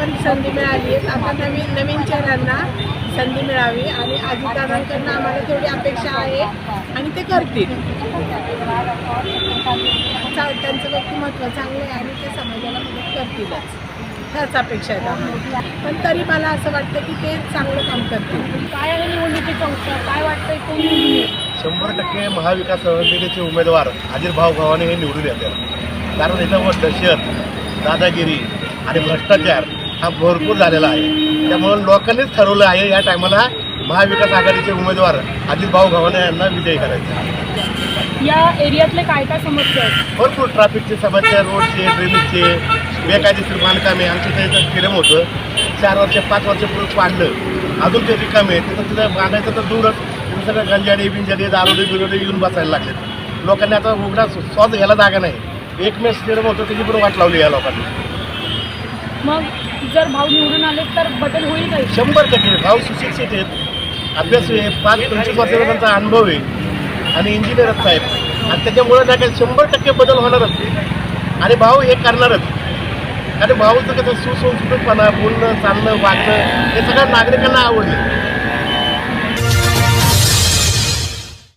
पण संधी मिळाली. आहे आता नवीन नवीन चेहऱ्यांना संधी मिळावी आणि अजितदादांकडनं आम्हाला थोडी अपेक्षा आहे आणि ते करतील. त्यांचं व्यक्तिमत्व चांगलं आहे आणि ते समाजाला मदत करतीलच. ह्याच अपेक्षा आहेत आम्हाला. पण तरी मला असं वाटतं की ते चांगलं काम करतील. काय आहे निवडणुकीचं उत्तर काय वाटतंय कोणी? शंभर टक्के महाविकास संघटनेचे उमेदवार अजित भाऊ भावाने हे निवडून येतात कारण इथं व दहशत दादागिरी आणि भ्रष्टाचार हा भरपूर झालेला आहे. त्यामुळं लोकांनीच ठरवलं आहे या टायमाला महाविकास आघाडीचे उमेदवार अजित भाऊ गव्हाणे यांना विजयी करायचे. या एरियातले काय काय समस्या आहेत? भरपूर ट्रॅफिकची समस्या रोडचे ड्रेनेजचे बेकायदेशीर बांधकामे आमच्या इथं फिरम होतं. चार वर्ष पाच वर्षापूर्वी पाडलं. अजून ते रिकामे आहे. तिथं तिथं बांधायचं तर दूरच. सगळं गंजाडे बिंजाडे दारोडे बिरोडे येऊन बसायला लागले लोकांनी आता उघडा स्वतः घ्यायला जागा नाही. एकमेव स्टेडियम होतं त्याची पण वाट लावली या लोकांनी. मग जर भाऊ निवडून आले तर बदल होईल काही शंभर टक्के. भाऊ सुशिक्षित आहेत. अभ्यास आहे पाच पंचवीस वर्षाचा त्यांचा अनुभव आहे. आणि इंजिनियरच साहेब. आणि त्याच्यामुळे ना काय शंभर टक्के बदल होणारच आणि भाऊ हे करणारच आणि भाऊचं कसं सुसंस्कृतपणा बोलणं चालणं वागणं हे सगळं नागरिकांना आवडलं.